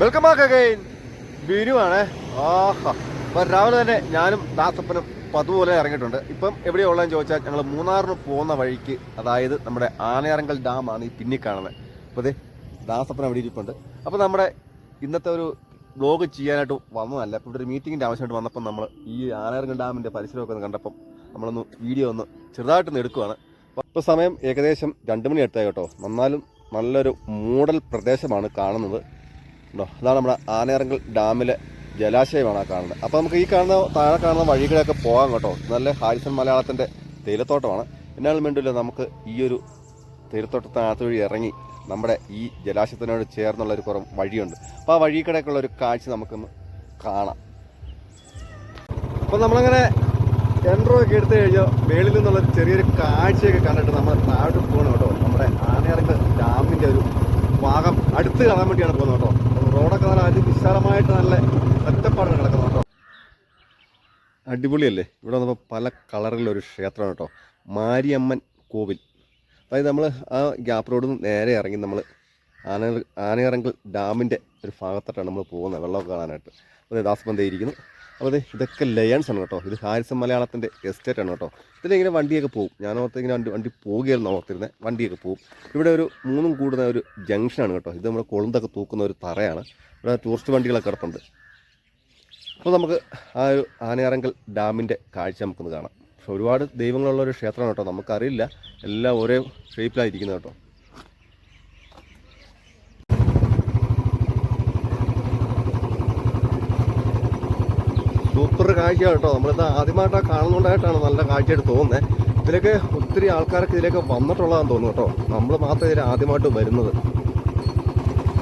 Welcome back again Binu ആണ്. ആഹാ. അപ്പം രാവിലെ തന്നെ ഞാനും ദാസപ്പനും പതുപോലെ ഇറങ്ങിയിട്ടുണ്ട്. ഇപ്പം എവിടെയുള്ളതെന്ന് ചോദിച്ചാൽ ഞങ്ങൾ മൂന്നാറിന് പോകുന്ന വഴിക്ക് അതായത് നമ്മുടെ ആനയറങ്കൽ ഡാമാണ് ഈ പിന്നി കാണുന്നത്. അപ്പോൾ അതെ ദാസപ്പൻ അവിടെ ഇരിപ്പുണ്ട്. അപ്പോൾ നമ്മുടെ ഇന്നത്തെ ഒരു ബ്ലോഗ് ചെയ്യാനായിട്ട് വന്നതല്ല. ഇപ്പോൾ ഇവിടെ ഒരു മീറ്റിങ്ങിന്റെ ആവശ്യമായിട്ട് വന്നപ്പോൾ നമ്മൾ ഈ ആനയറങ്കൽ ഡാമിന്റെ പരിസരമൊക്കെ ഒന്ന് കണ്ടപ്പം നമ്മളൊന്ന് വീഡിയോ ഒന്ന് ചെറുതായിട്ടൊന്ന് എടുക്കുവാണ്. ഇപ്പോൾ സമയം ഏകദേശം രണ്ട് മണി അടുത്തായി കേട്ടോ. എന്നാലും നല്ലൊരു മൂടൽ പ്രദേശമാണ് കാണുന്നത്. ഉണ്ടോ? അതാണ് നമ്മുടെ ആനയിറങ്കൽ ഡാമിലെ ജലാശയമാണ് ആ കാണുന്നത്. അപ്പോൾ നമുക്ക് ഈ കാണുന്ന താഴെ കാണുന്ന വഴികളൊക്കെ പോകാം കേട്ടോ. നല്ല ഹാരിസൺ മലയാളത്തിന്റെ തേയിലത്തോട്ടമാണ്. എന്നാലും വേണ്ടില്ല നമുക്ക് ഈ ഒരു തേയിലത്തോട്ടത്തിനകത്ത് വഴി ഇറങ്ങി നമ്മുടെ ഈ ജലാശയത്തിനോട് ചേർന്നുള്ള ഒരു കുറവ് വഴിയുണ്ട്. അപ്പോൾ ആ വഴി കിടക്കുള്ള ഒരു കാഴ്ച നമുക്കൊന്ന് കാണാം. അപ്പോൾ നമ്മളങ്ങനെ എൻട്രോ ഒക്കെ എടുത്തു കഴിഞ്ഞാൽ മേളിൽ നിന്നുള്ള ചെറിയൊരു കാഴ്ചയൊക്കെ കണ്ടിട്ട് നമ്മൾ താഴോട്ട് പോകണം കേട്ടോ. നമ്മുടെ ആനയിറങ്ങൽ ഡാമിന്റെ ഒരു ഭാഗം അടുത്ത് കാണാൻ വേണ്ടിയാണ് പോകുന്നത് കേട്ടോ. റോഡൊക്കെ നല്ല അതിവിശാലമായിട്ട് നല്ല ഒറ്റപ്പാട് കിടക്കുന്നു കേട്ടോ. അടിപൊളിയല്ലേ? ഇവിടെ വന്നപ്പോൾ പല കളറിലൊരു ക്ഷേത്രമാണ് കേട്ടോ. മാരിയമ്മൻ കോവിൽ. അതായത് നമ്മൾ ആ ഗ്യാപ്പ് റോഡിൽ നിന്ന് നേരെ ഇറങ്ങി നമ്മൾ ആന ആനയിറങ്കൽ ഡാമിന്റെ ഒരു ഭാഗത്തോട്ടാണ് നമ്മൾ പോകുന്നത് വെള്ളമൊക്കെ കാണാനായിട്ട്. അപ്പോൾ ദാസ്ബന്ധ ഇരിക്കുന്നു. അപ്പോൾ ഇതൊക്കെ ലയൺസ് ആണ് കേട്ടോ. ഇത് ഹാരിസൺ മലയാളത്തിന്റെ എസ്റ്റേറ്റ് ആണ് കേട്ടോ. ഇതിലിങ്ങനെ വണ്ടിയൊക്കെ പോകും ഞാൻ ഓർത്ത് ഇങ്ങനെ വണ്ടി വണ്ടി പോവുകയായിരുന്നു ഓർത്തിരുന്നത് വണ്ടിയൊക്കെ പോകും ഇവിടെ ഒരു മൂന്നും കൂടുന്ന ഒരു ജംഗ്ഷനാണ് കേട്ടോ. ഇത് നമ്മുടെ കൊളുന്തൊക്കെ തൂക്കുന്ന ഒരു തറയാണ്. ഇവിടെ ടൂറിസ്റ്റ് വണ്ടികളൊക്കെ കിടപ്പുണ്ട്. അപ്പോൾ നമുക്ക് ആ ഒരു ആനയാറങ്കൽ ഡാമിന്റെ കാഴ്ച നമുക്കൊന്ന് കാണാം. ഒരുപാട് ദൈവങ്ങളുള്ള ഒരു ക്ഷേത്രമാണ് കേട്ടോ. നമുക്കറിയില്ല. എല്ലാം ഒരേ ഷേപ്പിലായിരിക്കുന്നത് കേട്ടോ. സൂപ്പർ കാഴ്ച കേട്ടോ. നമ്മളിത് ആദ്യമായിട്ടാണ് കാണുന്നതുകൊണ്ടായിട്ടാണ് നല്ല കാഴ്ചയായിട്ട് തോന്നുന്നത് ഇതിലേക്ക് ഒത്തിരി ആൾക്കാരൊക്കെ ഇതിലേക്ക് വന്നിട്ടുള്ളതാന്ന് തോന്നുന്നു കേട്ടോ. നമ്മൾ മാത്രമേ ഇതിൽ ആദ്യമായിട്ട് വരുന്നത്.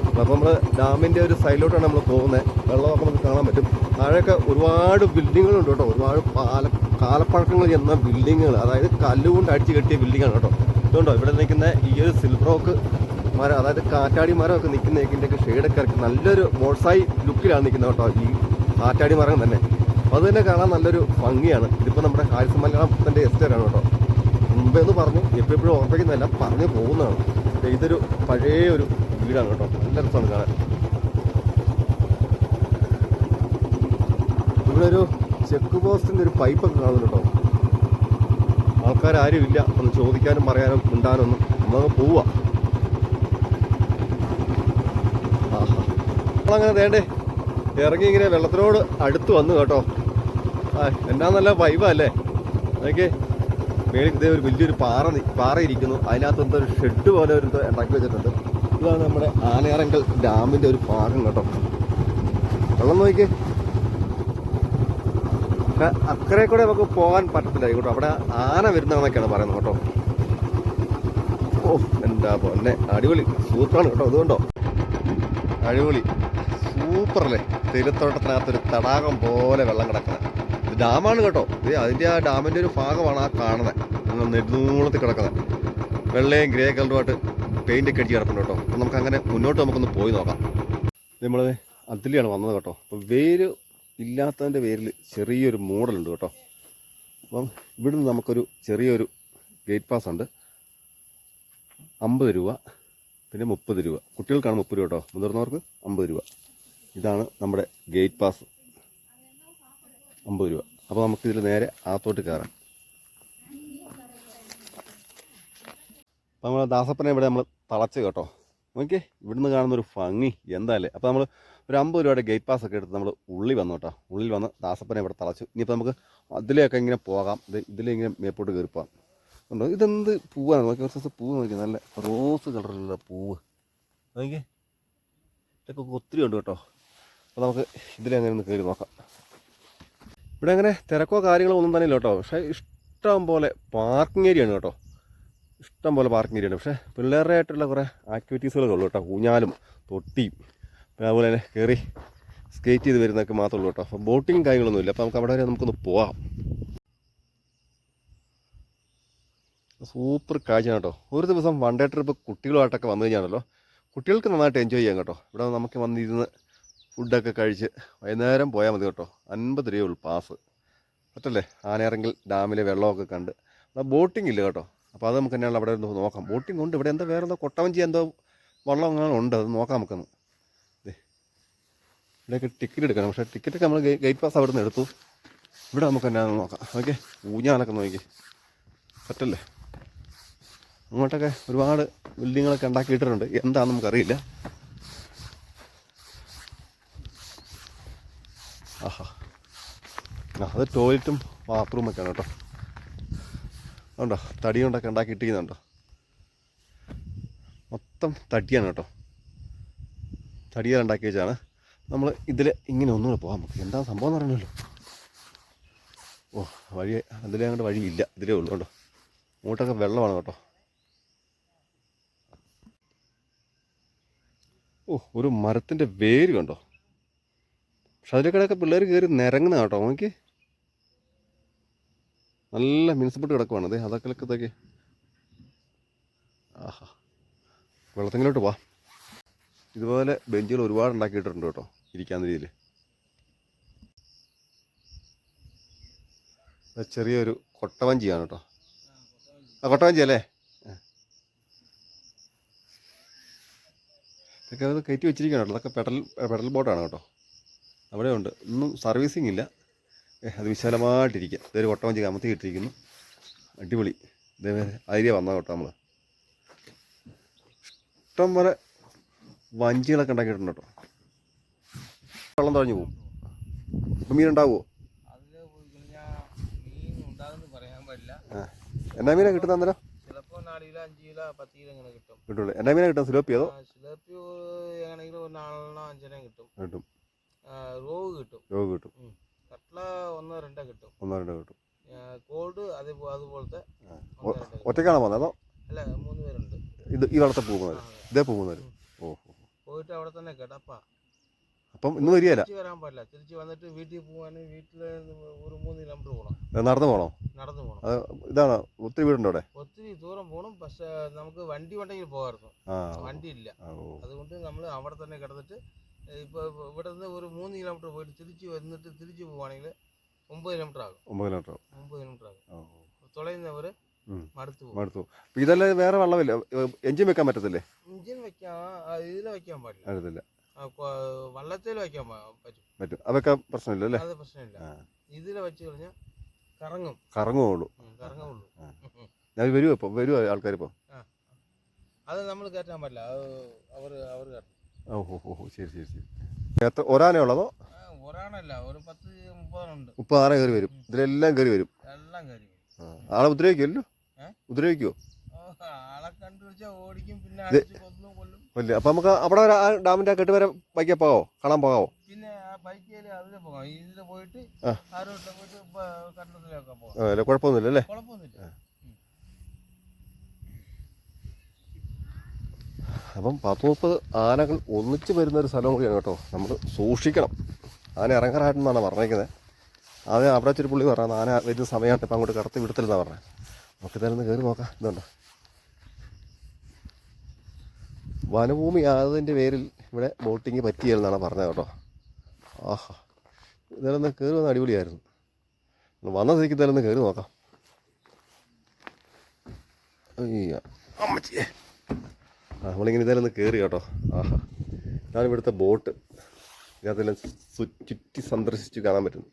അപ്പം നമ്മൾ ഡാമിന്റെ ഒരു സൈഡിലോട്ടാണ് നമ്മൾ പോകുന്നത് വെള്ളമൊക്കെ നമുക്ക് കാണാൻ പറ്റും. താഴെയൊക്കെ ഒരുപാട് ബിൽഡിങ്ങുകളുണ്ട് കേട്ടോ. ഒരുപാട് പാല കാലപ്പഴക്കങ്ങൾ ചെന്ന ബിൽഡിങ്ങുകൾ. അതായത് കല്ലുകൊണ്ട് അടിച്ച് കെട്ടിയ ബിൽഡിങ്ങാണ് കേട്ടോ. ഇതുകൊണ്ടോ ഇവിടെ നിൽക്കുന്ന ഈ ഒരു സിൽവർ റോക്ക് മരം അതായത് കാറ്റാടി മരമൊക്കെ നിൽക്കുന്ന ഇതിന്റെയൊക്കെ ഷെയ്ഡൊക്കെ ഇറക്കി. നല്ലൊരു മോൾസായി ലുക്കിലാണ് നിൽക്കുന്നത് കേട്ടോ ഈ കാറ്റാടി മരം തന്നെ. അപ്പോൾ അത് തന്നെ കാണാൻ നല്ലൊരു ഭംഗിയാണ്. ഇതിപ്പോൾ നമ്മുടെ ഹാരിസ് മലയാളത്തിന്റെ എസ്റ്റേറ്റാണ് കേട്ടോ. മുമ്പേ എന്ന് പറഞ്ഞു എപ്പോഴും ഓർമ്മിക്കുന്നതല്ല പറഞ്ഞു പോകുന്നതാണ്. ഇതൊരു പഴയ ഒരു വീടാണ് കേട്ടോ. നല്ല രസമാണ് കാണാൻ. ഇവിടെ ഒരു ചെക്ക് പോസ്റ്റിന്റെ ഒരു പൈപ്പൊക്കെ കാണുന്നു കേട്ടോ. ആൾക്കാരും ഇല്ല ഒന്ന് ചോദിക്കാനും പറയാനും മിണ്ടാനൊന്നും. നമ്മളങ്ങ് പോവുക അങ്ങനെ വേണ്ടേ ഇറങ്ങി ഇങ്ങനെ വെള്ളത്തിനോട് അടുത്ത് വന്നു കേട്ടോ. ആ എന്നാ നല്ല വൈബല്ലേ നോക്കിയേ. മേളിൽ ഇതേ ഒരു വലിയൊരു പാറ പാറയിരിക്കുന്നു അതിനകത്ത് എന്തോ ഒരു ഷെഡ് പോലെ ഒരു ഉണ്ടാക്കി വെച്ചിട്ടുണ്ട്. ഇതാണ് നമ്മുടെ ആനയറങ്കൽ ഡാമിന്റെ ഒരു ഭാഗം കേട്ടോ. വെള്ളം നോക്കിയേ. ക- അക്കരെ കൂടെ നമുക്ക് പോകാൻ പറ്റത്തില്ല. കേട്ടോ അവിടെ ആന വരുന്നതെന്നൊക്കെയാണ് പറയുന്നത് കേട്ടോ. ഓ എന്താ പൊന്നെ. അടിപൊളി. സൂപ്പറാണ് കേട്ടോ. അതുകൊണ്ടോ? അടിപൊളി. സൂപ്പറല്ലേ? തേയിലത്തോട്ടത്തിനകത്തൊരു തടാകം പോലെ വെള്ളം കിടക്കുന്നത് ഇത് ഡാമാണ് കേട്ടോ. ഇത് അതിന്റെ ആ ഡാമിന്റെ ഒരു ഭാഗമാണ് ആ കാണുന്നത് നെടുന്നൂളത്തിൽ കിടക്കുന്നത് വെള്ളയും ഗ്രേ കളറുമായിട്ട് പെയിന്റ് ഒക്കെ അടിച്ച് കിടപ്പുണ്ട് കേട്ടോ. അപ്പം നമുക്ക് അങ്ങനെ മുന്നോട്ട് നമുക്കൊന്ന് പോയി നോക്കാം. നമ്മൾ അതിലെയാണ് വന്നത് കേട്ടോ. അപ്പോൾ വേര് ഇല്ലാത്തതിന്റെ പേരിൽ ചെറിയൊരു മൂടലുണ്ട് കേട്ടോ. അപ്പം ഇവിടുന്ന് നമുക്കൊരു ചെറിയൊരു ഗേറ്റ് പാസ് ഉണ്ട്. അമ്പത് രൂപ പിന്നെ മുപ്പത് രൂപ. കുട്ടികൾക്കാണ് മുപ്പത് രൂപ കേട്ടോ. മുതിർന്നവർക്ക് അമ്പത് രൂപ. ഇതാണ് നമ്മുടെ ഗേറ്റ് പാസ് അമ്പത് രൂപ. അപ്പോൾ നമുക്കിതിൽ നേരെ ആത്തോട്ട് കയറാം അപ്പോൾ നമ്മൾ ദാസപ്പനെ ഇവിടെ നമ്മൾ തളച്ച് കേട്ടോ. നോക്കിയേ ഇവിടുന്ന് കാണുന്ന ഒരു ഭംഗി എന്തായാലും അപ്പോൾ നമ്മൾ ഒരു അമ്പത് രൂപയുടെ ഗേറ്റ് പാസ് ഒക്കെ എടുത്ത് നമ്മൾ ഉള്ളിൽ വന്നു കേട്ടോ. ഉള്ളിൽ വന്ന് ദാസപ്പനെ ഇവിടെ തളച്ചു. ഇനിയിപ്പോൾ നമുക്ക് അതിലെയൊക്കെ ഇങ്ങനെ പോകാം. ഇത് ഇതിലിങ്ങനെ മേപ്പോട്ട് കയറി പോകാം. ഉണ്ടോ ഇതെന്ത് പൂവാണ്? നോക്കി കുറച്ച് ദിവസം പൂവ് നോക്കി നല്ല റോസ് കളറിലുള്ള പൂവ്. നോക്കിയേ. ഇതൊക്കെ ഒത്തിരി ഉണ്ട് കേട്ടോ. അപ്പോൾ നമുക്ക് ഇതിലെങ്ങനെ ഒന്ന് കയറി നോക്കാം. ഇവിടെ അങ്ങനെ തിരക്കോ കാര്യങ്ങളോ ഒന്നും തന്നെ ഇല്ല കേട്ടോ പക്ഷേ ഇഷ്ടം പോലെ പാർക്കിംഗ് ഏരിയ ആണ് കേട്ടോ. ഇഷ്ടം പോലെ പാർക്കിംഗ് ഏരിയ ആണ്. പക്ഷേ പിള്ളേരുടെ ആയിട്ടുള്ള കുറേ ആക്ടിവിറ്റീസുകളൊക്കെ ഉള്ളൂ കേട്ടോ. ഊഞ്ഞാലും തൊട്ടിയും പിന്നെ അതുപോലെ തന്നെ കയറി സ്കേറ്റ് ചെയ്ത് വരുന്നതൊക്കെ മാത്രമേ ഉള്ളൂ കേട്ടോ. അപ്പോൾ ബോട്ടിങ് കാര്യങ്ങളൊന്നും ഇല്ല. അപ്പോൾ നമുക്ക് അവിടെ വരെ നമുക്കൊന്ന് പോവാം. സൂപ്പർ കാഴ്ചയാണ് കേട്ടോ. ഒരു ദിവസം വൺ ഡേ ട്രിപ്പ് കുട്ടികളുമായിട്ടൊക്കെ വന്നു കഴിഞ്ഞാണല്ലോ. കുട്ടികൾക്ക് നന്നായിട്ട് എൻജോയ് ചെയ്യാം കേട്ടോ. ഇവിടെ നമുക്ക് വന്നിരുന്ന് ഫുഡൊക്കെ കഴിച്ച് വൈകുന്നേരം പോയാൽ മതി കേട്ടോ. അൻപത് രൂപയുള്ളൂ പാസ്. പറ്റല്ലേ? ആനയിറങ്കിൽ ഡാമിലെ വെള്ളമൊക്കെ കണ്ട്. അവിടെ ബോട്ടിംഗ് ഇല്ല കേട്ടോ? അപ്പോൾ അത് നമുക്ക് തന്നെയാണ് അവിടെ ഒന്ന് നോക്കാം. ബോട്ടിംഗ് ഉണ്ട്. ഇവിടെ എന്താ വേറെ എന്തോ കൊട്ടവഞ്ചി എന്തോ വള്ളം അങ്ങനെ ഉണ്ട്. അത് നോക്കാം നമുക്കൊന്ന്. ഇവിടെയൊക്കെ ടിക്കറ്റ് എടുക്കണം. പക്ഷേ ടിക്കറ്റൊക്കെ നമ്മൾ ഗേറ്റ് പാസ് അവിടെ നിന്ന് എടുത്തു. ഇവിടെ നമുക്ക് തന്നെ നോക്കാം. ഓക്കെ ഊഞ്ഞാലൊക്കെ നോക്കി പറ്റല്ലേ? അങ്ങോട്ടൊക്കെ ഒരുപാട് ബിൽഡിങ്ങുകളൊക്കെ ഉണ്ടാക്കിയിട്ടുണ്ട് എന്താണെന്ന് നമുക്കറിയില്ല. ആഹാ. അത് ടോയ്ലറ്റും ബാത്റൂമൊക്കെയാണ് കേട്ടോ. ഉണ്ടോ തടി കൊണ്ടൊക്കെ ഉണ്ടാക്കി ഇട്ടിരിക്കുന്നുണ്ടോ മൊത്തം തടിയാണ് കേട്ടോ. തടിയാൽ ഉണ്ടാക്കി വെച്ചാണ്. നമ്മൾ ഇതിൽ ഇങ്ങനെ ഒന്നുകൂടെ പോകാം നമുക്ക്. എന്താ സംഭവം എന്ന് പറയണല്ലോ ഓ വഴി അതിലേ അങ്ങോട്ട് വഴിയില്ല. ഇതിലേ ഉള്ളൂ കേട്ടോ അങ്ങോട്ടൊക്കെ വെള്ളമാണ് കേട്ടോ. ഓ ഒരു മരത്തിന്റെ വേര് കണ്ടോ. പക്ഷെ പിള്ളേർ കയറി നിരങ്ങുന്ന കേട്ടോ നോക്കി നല്ല മിനുസപ്പെട്ട് കിടക്കുവാണ്. അതെ അതൊക്കെ ഇതൊക്കെ ആഹാ. വെള്ളത്തെങ്കിലോട്ട് വാ. ഇതുപോലെ ബെഞ്ചുകൾ ഒരുപാട് ഉണ്ടാക്കിയിട്ടുണ്ട് കേട്ടോ ഇരിക്കാൻ രീതിയിൽ. ചെറിയൊരു കൊട്ടവഞ്ചിയാണ് കേട്ടോ. ആ കൊട്ടവഞ്ചി അല്ലേ. ഇതൊക്കെ അത് കയറ്റി വെച്ചിരിക്കുകയാണ് കേട്ടോ. അതൊക്കെ പെഡൽ പെഡൽ ബോട്ടാണ് കേട്ടോ. അവിടെ ഉണ്ട് ഒന്നും സർവീസിങ് ഇല്ല അത് വിശാലമായിട്ടിരിക്കുക ഇതൊരു കൊട്ടവഞ്ചി കമത്തി ഇട്ടിരിക്കുന്നു. അടിപൊളി. ഇതേ അരിയ വന്ന കേട്ടോ നമ്മൾ ഇഷ്ടം പോലെ വഞ്ചികളൊക്കെ ഉണ്ടാക്കിയിട്ടുണ്ട് കേട്ടോ. വെള്ളം തുഴഞ്ഞു പോകും അപ്പം മീനുണ്ടാവുമോ മീൻ ഉണ്ടാവുമോ എന്നാ മീനാ കിട്ടുന്ന അന്നേരം? കിട്ടും. കിട്ടുള്ളൂ. എന്നാ മീനാ കിട്ടും സിലോപ്പിയോ കിട്ടും. റോവ് കിട്ടും. രോഗ കിട്ടും. ഉം. കട്ട്ള ഒന്നോ രണ്ടോ കിട്ടും. ഒന്നോ രണ്ടോ കിട്ടും. അതേ അതുപോലത്തെ ആ. ഒന്നോ രണ്ടോ കിട്ടും. ഒറ്റയ്ക്കാണോ പോകുന്നത് അതോ അല്ല മൂന്ന് പേരുണ്ട്. ഇത് ഈ വളർത്ത പോകുന്നത്. ഇതേ പോകുന്നത് ഓ ഓ. പോയിട്ട് അവിടെ തന്നെ കിടപ്പാ. അപ്പം ഇന്ന് വരികയല്ല? തിരിച്ച് വരാൻ പാടില്ല. തിരിച്ച് വന്നിട്ട് വീട്ടിൽ പോകാനും വീട്ടിൽ ഒരു മൂന്ന് കിലോമീറ്റർ പോകണം നടന്നു പോകണോ നടന്നു പോകണം അത് ഇതാണോ ഒത്തിരി വീടുണ്ടോ അവിടെ? ഒത്തിരി ദൂരം പോകണം പക്ഷെ നമുക്ക് വണ്ടി ഉണ്ടെങ്കിൽ പോകാമായിരുന്നു. ആ വണ്ടി ഇല്ല. ഓ. അതുകൊണ്ട് നമ്മൾ അവിടെ തന്നെ കിടന്നിട്ട് ഇപ്പോൾ ഇവിടെ നിന്ന് ഒരു മൂന്ന് കിലോമീറ്റർ പോയിട്ട് തിരിച്ച് വന്നിട്ട് തിരിച്ച് പോവുകയാണെങ്കിൽ ഒമ്പത് കിലോമീറ്റർ ആകും. ഒമ്പത് കിലോമീറ്റർ ആകും. ഒമ്പത് കിലോമീറ്റർ ആകും. തുളയുന്നവർ. മടുത്തു മടുത്തു ഇതല്ല വേറെ വെള്ളമില്ല? എഞ്ചിൻ വെക്കാൻ പറ്റത്തില്ലേ? എഞ്ചിൻ വെക്കാൻ ഇതിൽ വെക്കാൻ പാടില്ല. പറ്റത്തില്ല. വള്ളത്തിൽ വെക്കാൻ പറ്റും. പറ്റും. അതൊക്കെ പ്രശ്നമില്ല അല്ലേ? അത് പ്രശ്നമില്ല. ഇതിൽ വെച്ച് കഴിഞ്ഞാൽ കറങ്ങും. കറങ്ങുള്ളൂ കറങ്ങുള്ളൂ ഞാൻ വരുമോ ഇപ്പോൾ വരുമോ ആൾക്കാർ ഇപ്പോൾ അത് നമ്മൾ കയറ്റാൻ പറ്റില്ല അവർ അവർ കയറ്റും. ഓ ശരി ശരി ശരി. എത്ര ഒരാനേ ഉള്ളതോ? ഒരാണല്ല ഒരു പത്ത് മുപ്പതെണ്ണുണ്ട് മുപ്പത് ആന കയറി വരും. ഇതിലെല്ലാം കയറി വരും. എല്ലാം കയറി വരും. ആ. ആളെ ഉപദ്രവിക്കുമല്ലോ? ഉപദ്രവിക്കുമോ ആളെ കണ്ടുപിടിച്ചാൽ ഓടിക്കും പിന്നെ അടിച്ച് കൊല്ലും. വലിയ അപ്പം നമുക്ക് അവിടെ ഒരു ആ ഡാമിന്റെ കെട്ട് വരെ ബൈക്കിൽ പോകാവോ? കാണാൻ പോകാവോ? പിന്നെ ആ ബൈക്കിൽ അതിൽ പോകാം. ഇതിൽ പോയിട്ട് ആ. ആരോട്ട് പോയിട്ട് കണ്ടത്തിലൊക്കെ പോകാം. ആ, അല്ല കുഴപ്പമൊന്നുമില്ല. അല്ലേ കുഴപ്പമൊന്നുമില്ല അപ്പം പത്ത് മുപ്പത് ആനകൾ ഒന്നിച്ച് വരുന്ന ഒരു സ്ഥലം കൂടിയാണ് കേട്ടോ. നമ്മൾ സൂക്ഷിക്കണം. ആന ഇറങ്ങാറായിട്ടെന്നാണ് പറഞ്ഞേക്കുന്നത് അത് അവിടെ വെച്ചൊരു പുള്ളി പറഞ്ഞത് ആന വരുന്ന സമയമാണ് ഇപ്പം അങ്ങോട്ട് കടത്തി വിടത്തില്ലെന്നാണ് പറഞ്ഞത് നമുക്ക് ഇതായിരുന്നു കയറി നോക്കാം. ഇതുണ്ട്? വനഭൂമി ആയതിന്റെ പേരിൽ ഇവിടെ ബോട്ടിങ് പറ്റിയെന്നാണ് പറഞ്ഞത് കേട്ടോ. ആഹാ. ഇതിലൊന്ന് കയറി വന്ന അടിപൊളിയായിരുന്നു. വന്ന സ്ഥിതിക്ക് ഇതായിരുന്നു കയറി നോക്കാം. അയ്യ. അമ്മച്ചിയേ. നമ്മളിങ്ങനെ ഇതെല്ലാം ഒന്ന് കയറി കേട്ടോ. ആഹാ. ഇതാണ് ബോട്ട് ഇതിനകത്തെല്ലാം ചുറ്റി സന്ദർശിച്ച് കാണാൻ പറ്റുന്നു.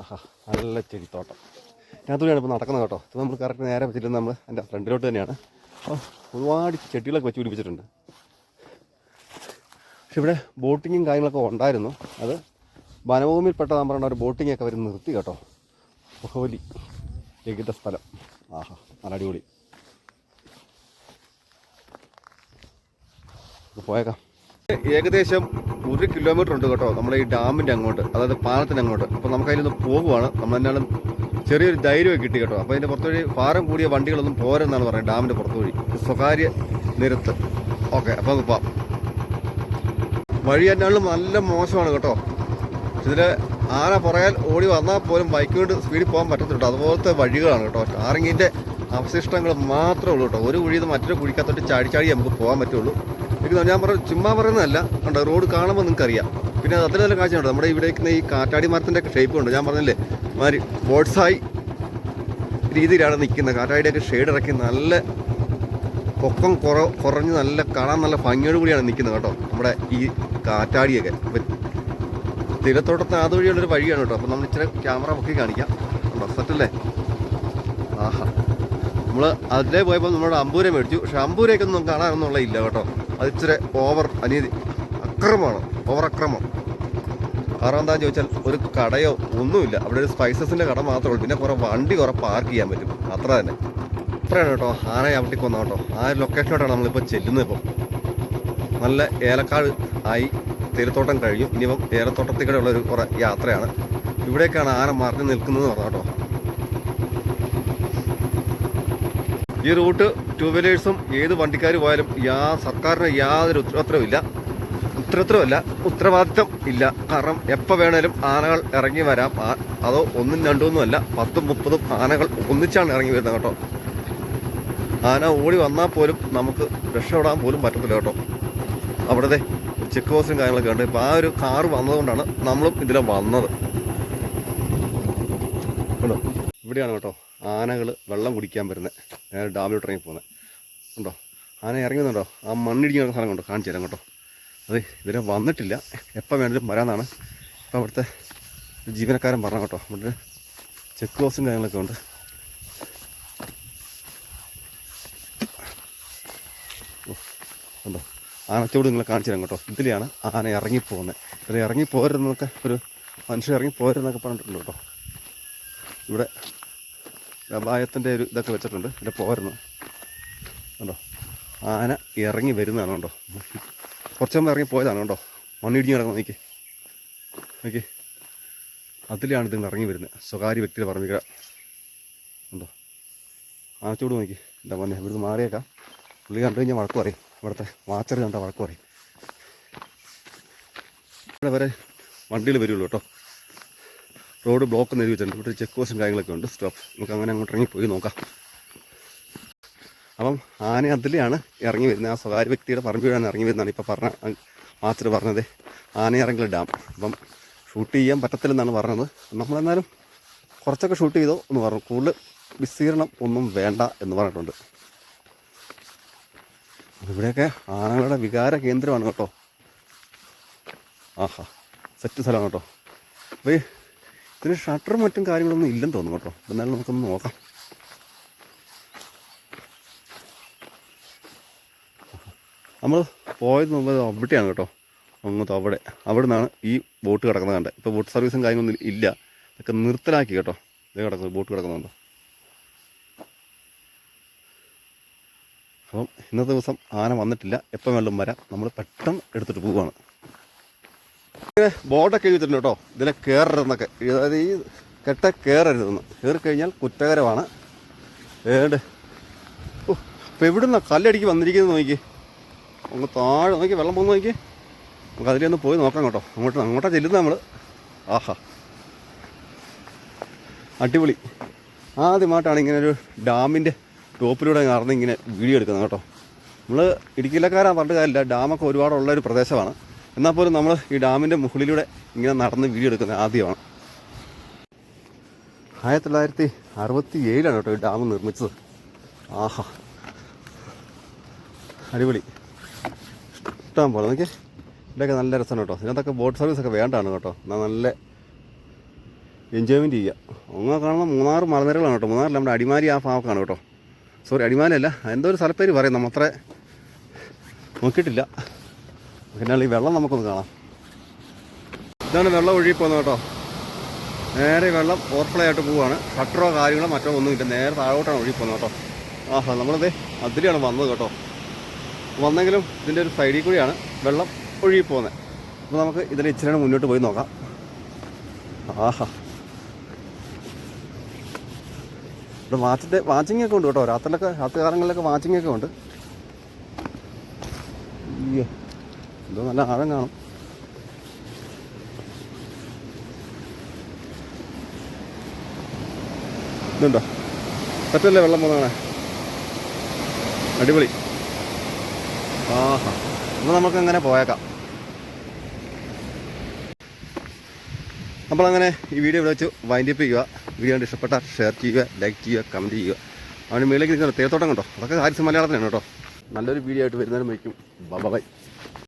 ആഹാ നല്ല ചെടിത്തോട്ടം. ഇതിനകത്തൂടെയാണ് ഇപ്പോൾ നടക്കുന്നത് കേട്ടോ. ഇത് നമ്മൾ കറക്റ്റ് നേരെ വെച്ചിട്ട് നമ്മൾ എന്റെ ഫ്രണ്ടിലോട്ട് തന്നെയാണ്. അപ്പോൾ ഒരുപാട് ചെടികളൊക്കെ വെച്ച് പിടിപ്പിച്ചിട്ടുണ്ട്. പക്ഷെ ഇവിടെ ബോട്ടിങ്ങും കാര്യങ്ങളൊക്കെ ഉണ്ടായിരുന്നു. അത് വനഭൂമിയിൽ നമ്മൾ പറഞ്ഞ ഒരു ബോട്ടിങ്ങൊക്കെ അവർ നിർത്തി കേട്ടോ. ബഹുവലി രഹിത സ്ഥലം ആഹാ നല്ല അടിപൊളി. പോയേക്കാം. ഏകദേശം ഒരു കിലോമീറ്റർ ഉണ്ട് കേട്ടോ നമ്മുടെ ഈ ഡാമിന്റെ അങ്ങോട്ട് അതായത് പാലത്തിന്റെ അങ്ങോട്ട്. അപ്പോൾ നമുക്ക് അതിലൊന്ന് പോകുവാണ്. നമ്മൾ എന്നാലും ചെറിയൊരു ധൈര്യമൊക്കെ കിട്ടി കേട്ടോ. അപ്പോൾ അതിന്റെ പുറത്തുവഴി ഭാരം കൂടിയ വണ്ടികളൊന്നും പോരെന്നാണ് പറയുന്നത് ഡാമിന്റെ പുറത്തുവഴി വഴി. സ്വകാര്യ നിരത്ത്. ഓക്കെ അപ്പോൾ നമുക്ക് പോവാം. വഴി എന്നാലും നല്ല മോശമാണ് കേട്ടോ. ഇതിൽ ആന പുറകിൽ ഓടി വന്നാൽ പോലും ബൈക്ക് കൊണ്ട് സ്പീഡിൽ പോകാൻ പറ്റത്തില്ല അതുപോലത്തെ വഴികളാണ് കേട്ടോ. ആറിങ്ങിന്റെ അവശിഷ്ടങ്ങൾ മാത്രമേ ഉള്ളൂ കേട്ടോ. ഒരു കുഴിയിൽ നിന്ന് മറ്റൊരു കുഴിക്കകത്തോട്ട് ചാടി ചാടി നമുക്ക് പോകാൻ പറ്റുള്ളൂ. എനിക്ക് ഞാൻ പറഞ്ഞു ചുമ്മാ പറയുന്നതല്ല. ഉണ്ട് റോഡ് കാണുമ്പോൾ നിങ്ങൾക്ക് അറിയാം പിന്നെ അത് അത്ര നല്ല കാഴ്ചയുണ്ട്? നമ്മുടെ ഇവിടെ ഈ കാറ്റാടി മരത്തിന്റെ ഷേപ്പ് ഉണ്ട്? ഞാൻ പറഞ്ഞില്ലേ മാതിരി ബോട്ട്സായി രീതിയിലാണ് നിൽക്കുന്നത്. കാറ്റാടിയൊക്കെ ഷെയ്ഡ് ഇറക്കി നല്ല പൊക്കം കുറ കുറഞ്ഞ് നല്ല കാണാൻ നല്ല ഭംഗിയോട് കൂടിയാണ് നിൽക്കുന്നത് കേട്ടോ. നമ്മുടെ ഈ കാറ്റാടിയൊക്കെ. തീരത്തോട്ടത്തിന് അതുവഴിയുള്ളൊരു വഴിയാണ് കേട്ടോ. അപ്പം നമ്മൾ ഇച്ചിരി ക്യാമറ പൊക്കി കാണിക്കാം. ഉണ്ടോ സെറ്റല്ലേ ആഹാ. നമ്മൾ അതിലേ പോയപ്പോൾ നമ്മുടെ അമ്പൂരെ മേടിച്ചു. പക്ഷെ അമ്പൂരേക്കൊന്നും കാണാനൊന്നുള്ള ഇല്ല കേട്ടോ. അത് ഇച്ചിരി ഓവർ അനീതി. അക്രമമാണ് ഓവർ അക്രമം കാരണം എന്താണെന്ന് ചോദിച്ചാൽ ഒരു കടയോ ഒന്നുമില്ല. അവിടെ ഒരു സ്പൈസസിന്റെ കട മാത്രമേ ഉള്ളൂ. പിന്നെ കുറേ വണ്ടി കുറേ പാർക്ക് ചെയ്യാൻ പറ്റും. അത്ര തന്നെ. അത്രയാണ് കേട്ടോ. ആനയെ ചവിട്ടി കൊന്ന കേട്ടോ. ആ ഒരു ലൊക്കേഷനോട്ടാണ് നമ്മളിപ്പോൾ ചെല്ലുന്നത് ഇപ്പം. നല്ല ഏലക്കാട് ആയി തേയിലത്തോട്ടം കഴിഞ്ഞു. ഇനിയിപ്പം ഏലത്തോട്ടത്തിൽ കൂടെ ഉള്ളൊരു കുറേ യാത്രയാണ്. ഇവിടേക്കാണ് ആന മറിഞ്ഞു നിൽക്കുന്നത് പറഞ്ഞു കേട്ടോ. ഈ റൂട്ട് ടൂ വീലേഴ്സും ഏത് വണ്ടിക്കാർ പോയാലും യാ സർക്കാരിന് യാതൊരു ഉത്തരവാദിത്തമില്ല ഉത്തരവാദിത്തമല്ല ഉത്തരവാദിത്തം ഇല്ല. കാരണം എപ്പോൾ വേണേലും ആനകൾ ഇറങ്ങി വരാം. അതോ ഒന്നും രണ്ടൊന്നുമല്ല പത്തും മുപ്പതും ആനകൾ ഒന്നിച്ചാണ് ഇറങ്ങി വരുന്നത് കേട്ടോ. ആന ഓടി വന്നാൽ പോലും നമുക്ക് രക്ഷപ്പെടാൻ പോലും പറ്റത്തില്ല കേട്ടോ. അവിടുത്തെ ചെക്ക് പോസ്റ്റും കാര്യങ്ങളൊക്കെ ഉണ്ട്. ഇപ്പോൾ ആ ഒരു കാറ് വന്നതുകൊണ്ടാണ് നമ്മളും ഇതിലെ വന്നത്. ഇവിടെയാണ് കേട്ടോ. ആനകൾ വെള്ളം കുടിക്കാൻ വരുന്നത് നേരെ ഡാമിലോട്ട് ഇറങ്ങി പോകുന്നത് ഉണ്ടോ ആന ഇറങ്ങുന്നുണ്ടോ ആ ആ മണ്ണിടിക്കുന്ന സ്ഥലം കണ്ടോ? കാണിച്ചു തരാം കേട്ടോ അത് ഇവരെ വന്നിട്ടില്ല. എപ്പോൾ വേണമെങ്കിലും വരാമെന്നാണ് ഇപ്പം അവിടുത്തെ ജീവനക്കാരൻ പറഞ്ഞ കേട്ടോ. അവിടെ ചെക്ക് പോസ്റ്റും കാര്യങ്ങളൊക്കെ ഉണ്ട്. ഉണ്ടോ ആനച്ചോട് നിങ്ങളെ കാണിച്ചു തരാം കേട്ടോ. ഇതിലെയാണ് ആന ഇറങ്ങിപ്പോകുന്നത് ഇതിൽ ഇറങ്ങി പോരുന്നൊക്കെ ഒരു മനുഷ്യൻ ഇറങ്ങി പോരുന്നൊക്കെ പറഞ്ഞിട്ടുണ്ട് കേട്ടോ. ഇവിടെ ഗവായത്തിന്റെ ഒരു ഇതൊക്കെ വെച്ചിട്ടുണ്ട്. ഇവിടെ പോരുന്നു. കണ്ടോ? ആന ഇറങ്ങി വരുന്നതാണ് കേട്ടോ കുറച്ച് മുമ്പ് ഇറങ്ങി പോയതാണ് കേട്ടോ മണ്ണിടിഞ്ഞ് കിടക്കുന്നത് നോക്കി. നോക്കി. അതിലാണ് ഇതിൽ ഇറങ്ങി വരുന്നത്. സ്വകാര്യ വ്യക്തിയുടെ പറമ്പിക്കട ഉണ്ടോ ആനച്ചൂട് നോക്കി. എന്താ മോനെ ഇവിടുന്ന് മാറിയേക്കാം. പുള്ളി കണ്ടു കഴിഞ്ഞാൽ വഴക്ക് പറയും. ഇവിടുത്തെ വാച്ചർ കണ്ടാൽ വഴക്ക് പറയും. ഇവിടെ വരെ വണ്ടിയിൽ വരുള്ളൂ കേട്ടോ. റോഡ് ബ്ലോക്ക് എന്ന് എഴുതിയിട്ടുണ്ട് ഇവിടെ ചെക്ക് പോസ്റ്റും കാര്യങ്ങളൊക്കെ ഉണ്ട്. സ്റ്റോപ്പ് നമുക്ക് അങ്ങനെ അങ്ങോട്ട് ഇറങ്ങി പോയി നോക്കാം. അപ്പം ആന അതിലെയാണ് ഇറങ്ങി വരുന്നത്. ആ സ്വകാര്യ വ്യക്തിയുടെ പറമ്പിലാണ് ഇറങ്ങി വരുന്നതാണ്. ഇപ്പോൾ പറഞ്ഞ മാത്രം പറഞ്ഞത് ആനയിറങ്കൽ ഡാം. അപ്പം ഷൂട്ട് ചെയ്യാൻ പറ്റത്തില്ലെന്നാണ് പറഞ്ഞത്. നമ്മളെന്നാലും കുറച്ചൊക്കെ ഷൂട്ട് ചെയ്തോ എന്ന് പറഞ്ഞു. കൂടുതൽ വിസ്തീർണം ഒന്നും വേണ്ട എന്ന് പറഞ്ഞിട്ടുണ്ട്. ഇവിടെയൊക്കെ ആനകളുടെ വികാര കേന്ദ്രമാണ് കേട്ടോ. ആഹാ. സെറ്റ് സ്ഥലമാണ് കേട്ടോ. അപ്പോൾ ഇതിന് ഷട്ടറും മറ്റും കാര്യങ്ങളൊന്നും ഇല്ലെന്ന് തോന്നുന്നു കേട്ടോ. എന്നാലും നമുക്കൊന്ന് നോക്കാം. നമ്മൾ പോയത് മുമ്പ് അവിടെയാണ് കേട്ടോ. അങ്ങോട്ട് അവിടെ. അവിടെ നിന്നാണ് ഈ ബോട്ട് കിടക്കുന്നത് കണ്ടത് ഇപ്പോൾ ബോട്ട് സർവീസും കാര്യങ്ങളൊന്നും ഇല്ല. ഇതൊക്കെ നിർത്തലാക്കി കേട്ടോ. ഇത് കിടക്കുന്നത് ബോട്ട് കിടക്കുന്നുണ്ടോ. അപ്പം ഇന്നത്തെ ദിവസം ആന വന്നിട്ടില്ല. എപ്പം വെള്ളം വരാം. നമ്മൾ പെട്ടെന്ന് എടുത്തിട്ട് പോവുകയാണ്. ബോർഡൊക്കെ എഴുതിയിട്ടുണ്ട് കേട്ടോ. ഇതിനെ കയറരുതെന്നൊക്കെ അതായത് ഈ കെട്ട കയറരുതെന്ന് കയറി കഴിഞ്ഞാൽ കുറ്റകരമാണ്. ഏണ്ട് ഓ ഇപ്പം എവിടുന്ന കല്ലടിക്ക് വന്നിരിക്കുന്നത് നോക്കി. അങ്ങ് താഴെ നോക്കി വെള്ളം പോകുന്ന നോക്കി. നമുക്ക് അതിലൊന്ന് പോയി നോക്കാം കേട്ടോ. അങ്ങോട്ട് അങ്ങോട്ടാ ചെല്ലുന്നത് നമ്മൾ ആഹാ. അടിപൊളി. ആദ്യമായിട്ടാണ് ഇങ്ങനെ ഒരു ഡാമിന്റെ ടോപ്പിലൂടെ നടന്ന് ഇങ്ങനെ വീഡിയോ എടുക്കുന്നത് കേട്ടോ. നമ്മൾ ഇടുക്കിയിലക്കാരാണ് പറഞ്ഞ കാര്യമില്ല. ഡാമൊക്കെ ഒരുപാടുള്ള ഒരു പ്രദേശമാണ്. എന്നാൽ പോലും നമ്മൾ ഈ ഡാമിന്റെ മുകളിലൂടെ ഇങ്ങനെ നടന്ന് വീഡിയോ എടുക്കുന്നത് ആദ്യമാണ്. ആയിരത്തി തൊള്ളായിരത്തി അറുപത്തി ഏഴിലാണ് കേട്ടോ ഈ ഡാം നിർമ്മിച്ചത്. ആഹാ. അടിപൊളി. ഇഷ്ടം പോലെ. നോക്കിയേ. ഇതൊക്കെ നല്ല രസമാണ് കേട്ടോ. ഇതിനകത്തൊക്കെ ബോട്ട് സർവീസൊക്കെ വേണ്ടാണ് കേട്ടോ. എന്നാൽ നല്ല എൻജോയ്മെന്റ് ചെയ്യുക ഒന്ന് കാണുന്ന മൂന്നാറ് മലനിരകളാണ് കേട്ടോ. മൂന്നാറിൽ നമ്മുടെ അടിമാലി ആ ഭാഗമാണ് കേട്ടോ. സോറി അടിമാലി അല്ല. എന്തോ ഒരു സ്ഥലപ്പേര് പറയും. നമ്മൾ അത്ര നോക്കിയിട്ടില്ല. പിന്നെ ഈ വെള്ളം നമുക്കൊന്ന് കാണാം. ഇതാണ് വെള്ളം ഒഴുകി പോകുന്നത് കേട്ടോ. നേരെ വെള്ളം ഓവർഫ്ലോ ആയിട്ട് പോവുകയാണ്. ഷട്ടറോ കാര്യങ്ങളോ മറ്റോ ഒന്നും ഇല്ല. നേരെ താഴോട്ടാണ് ഒഴുകി പോകുന്നത് കേട്ടോ. ആഹാ നമ്മളത് അതിലെയാണ് വന്നത് കേട്ടോ. വന്നെങ്കിലും ഇതിന്റെ ഒരു സൈഡിൽ കൂടിയാണ് വെള്ളം ഒഴുകി പോകുന്നത്. അപ്പോൾ നമുക്ക് ഇതിന്റെ ഇച്ചിരി മുന്നോട്ട് പോയി നോക്കാം. ആഹാ. ഇവിടെ വാച്ചിന്റെ വാച്ചിങ് ഒക്കെ ഉണ്ട് കേട്ടോ. രാത്രിയിലൊക്കെ രാത്രി കാലങ്ങളിലൊക്കെ വാച്ചിങ് ഒക്കെ ഉണ്ട്. അയ്യോ. എന്തോ നല്ല ആഴം കാണും. ഇതുണ്ടോ? പറ്റല്ലേ വെള്ളം പോകുന്നതാണ് അടിപൊളി. ആഹാ. അപ്പോൾ നമുക്ക് അങ്ങനെ പോയേക്കാം. അപ്പോളങ്ങനെ ഈ വീഡിയോ ഇവിടെ വെച്ച് വൈൻഡ് അപ്പ് ചെയ്യുക. വീഡിയോ കണ്ട് ഇഷ്ടപ്പെട്ടാൽ ഷെയർ ചെയ്യുക ലൈക്ക് ചെയ്യുക കമന്റ് ചെയ്യുക. അവന് മേലേക്ക് നിൽക്കുന്ന തേത്തോട്ടം കണ്ടോ? അതൊക്കെ ഹാരിസ് മലയാളത്തിനാണ് കേട്ടോ. നല്ലൊരു വീഡിയോ ആയിട്ട് വരുന്നതിനും വയ്ക്കും ബൈ